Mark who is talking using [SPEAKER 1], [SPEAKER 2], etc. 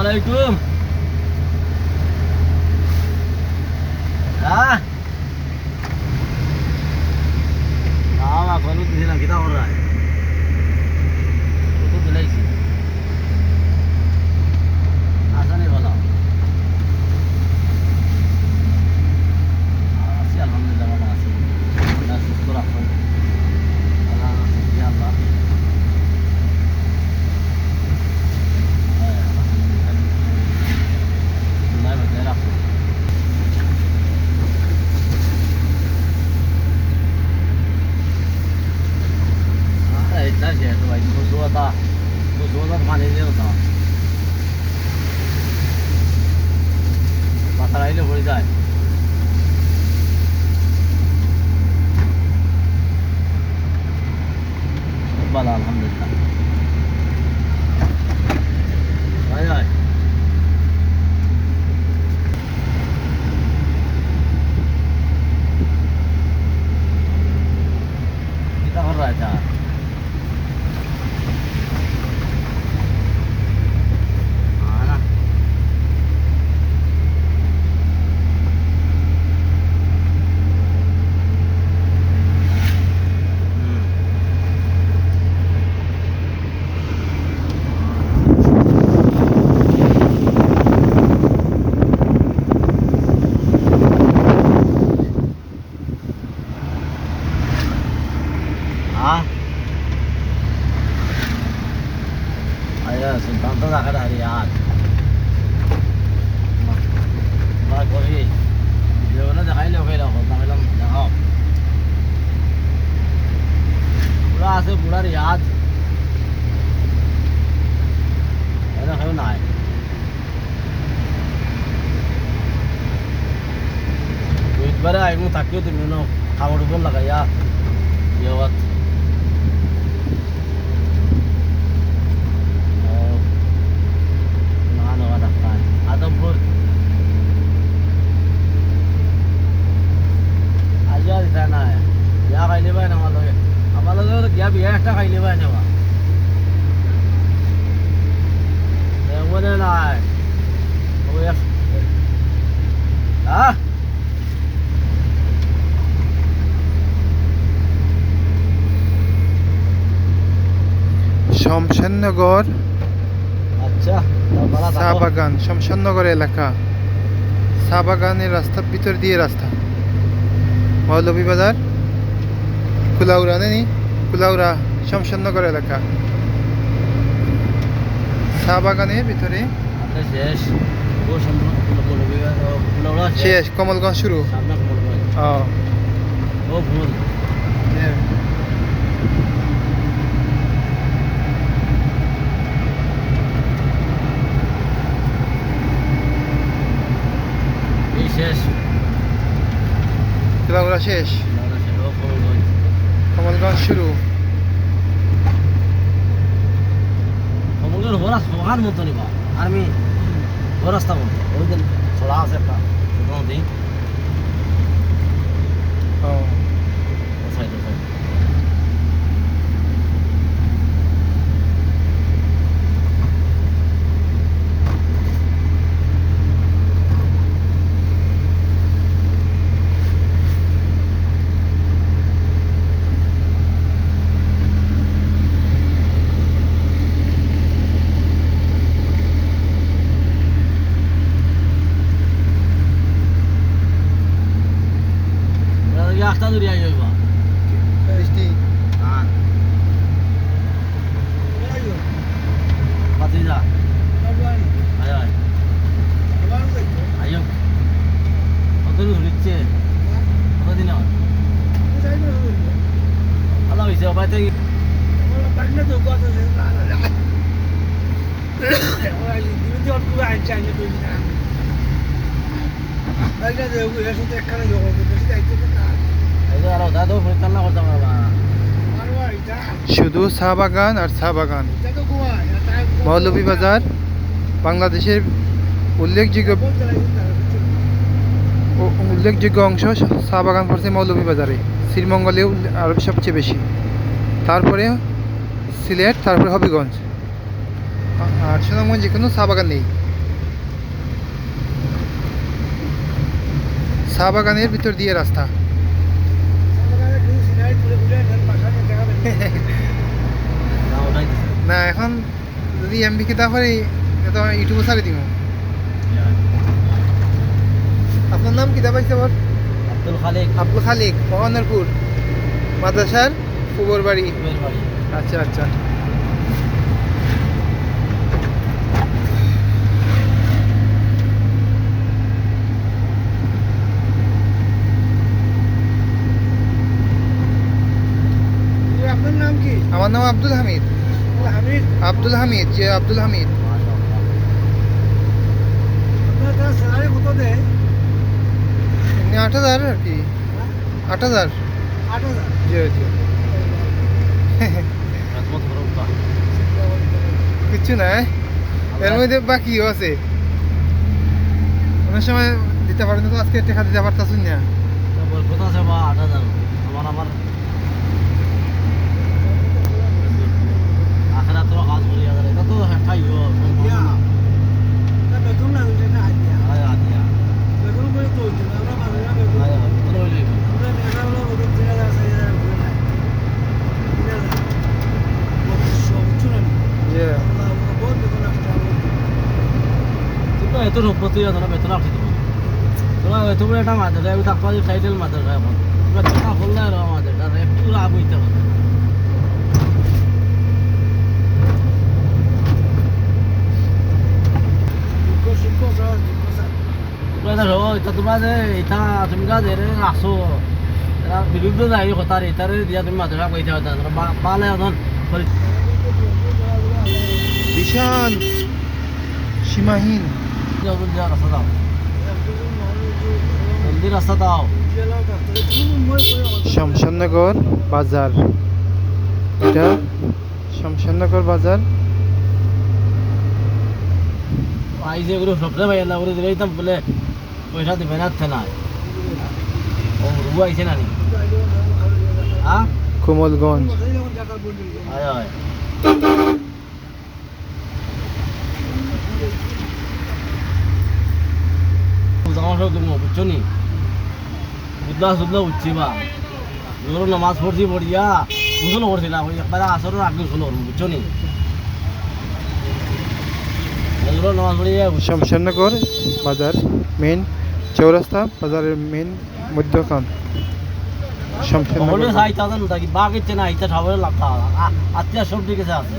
[SPEAKER 1] আলাইকুম হ্যাঁ না কলু দিছি না কিতা করা যায় lah kaya. Ya wat. Oh. Ano ka daktan? Adampur. আজও দিতা নাই বিয়া খাইলে পাই আমার লগে আমার লগে গিয়া বিয়া একটা খাইলে পাই নেবা মনে নাই ওই হ্যাঁ
[SPEAKER 2] শমশেরনগর
[SPEAKER 1] আচ্ছা
[SPEAKER 2] চা বাগান শমশেরনগর এলাকা। চা বাগানের রাস্তার ভিতর দিয়ে রাস্তা। মৌলভী বাজার কুলাউড়া নেই কুলাউড়া শমশেরনগর এলাকা। চা বাগানের ভিতরে
[SPEAKER 1] শেষ। ও
[SPEAKER 2] শেষ কমলগঞ্জ শুরু। ও।
[SPEAKER 1] ও ভুল এই শেষ
[SPEAKER 2] কুলাউড়া শেষ? কমলগঞ্জ শুরু।
[SPEAKER 1] কমলগঞ্জ বড় সবার মতো নিবা আর্মি বড় রাস্তা মতো ওই দিন খোলা আছে একটা দিন
[SPEAKER 2] ও।
[SPEAKER 1] দূরে আই হইবা হ্যাঁ পাতি যা আয় আয় আয়ো কত দূর হচ্ছে কতদিন হয় ভালো হয়েছে ওপাই থেকে এই যে আরও দাদু পরিচালনা করতে পারবা
[SPEAKER 2] শুধু চা বাগান আর চা বাগান। মৌলভী বাজার, বাংলাদেশের উল্লেখযোগ্য উল্লেখযোগ্য অংশ চা বাগান পড়ছে মৌলভী বাজারে। শ্রীমঙ্গলে আরও সবচেয়ে বেশি। তারপরে সিলেট, তারপরে হবিগঞ্জ। আর যে কোনো চা বাগান নেই। চা বাগানের ভিতর দিয়ে রাস্তা।
[SPEAKER 1] না
[SPEAKER 2] এখন যদি এমবি কিতা পারি তো ইউটিউবে ছাড়ি দিব আপনার নাম কি পাইছে আবার?
[SPEAKER 1] আব্দুল খালিক।
[SPEAKER 2] আব্দুল খালিক মহানরপুর মাদ্রাসার বাড়ি আচ্ছা আচ্ছা
[SPEAKER 3] আপনার নাম কি
[SPEAKER 2] আমার নাম আব্দুল হামিদ। আব্দুল হামিদ যে আব্দুল হামিদ। আট হাজার আর কি। আট হাজার? জি জি। কিচ্ছু নাই এর মধ্যে বাকিও আছে। অনেক সময় দিতে পারেন তো, আজকে টাকা দিতে পারতাছুন না।
[SPEAKER 1] আমার আমার আখেরা তো কাজ করি এটা তো ঠাই হো।
[SPEAKER 3] না। বেতন না দিলে না হাজিয়া
[SPEAKER 1] আয় আদিয়া
[SPEAKER 3] বেতন করে তো হইতো না আমরা মানুষরা বেতন
[SPEAKER 1] আয় ভিতরে হইলেই হইল।
[SPEAKER 3] আমরা মেয়েরা হলো বেতন তিন হাজার চার হাজার করে নেয় তিন হাজার। পঁচিশশো বুঝছ না নি?
[SPEAKER 2] যে।
[SPEAKER 3] আল্লাহ, আমরা বহুত বেতন আসতে হবে
[SPEAKER 1] কিন্তু এত বেতন আসতে দেবো তোরা তুমি এটা মাঝে আমি থাকতে পারি টাইটেল মাঝে এখন। তোমরা টাকা আর আমাদের আর একটু লাভ হইতে হবে তোমরা যে এটা তুমি যা যে আসো এরা বিরুদ্ধে যাই কথার এটারে দিয়া তুমি কইতে হবে তোমরা বালে এখন
[SPEAKER 2] বিশাল সীমাহীন
[SPEAKER 1] রাস্তা দাও
[SPEAKER 2] শমশাননগর বাজার এটা শমশাননগর বাজার
[SPEAKER 1] আই যে এগুলো সবচেয়ে ভাই না করে দিলেই তো বলে পয়সা দিবে না না ও রু আইছে না হ্যাঁ
[SPEAKER 2] কোমলগঞ্জ।
[SPEAKER 1] আয় আয় আমার সব তুমি বুঝছ নি? বুদলা সুদলা উঠছি বা জোর নামাজ পড়ছি পড়িয়া মুসলো পড়ছি না একবার আগে শুনো বুঝছ নি?
[SPEAKER 2] শমশাননগর বাজার মেন চৌরাস্তা বাজারের মেন মধ্যখান।
[SPEAKER 1] হলে বাগের বাঘ ইচ্ছে ঠাবরে লাগতা আত্মীয় সব দিকে আছে।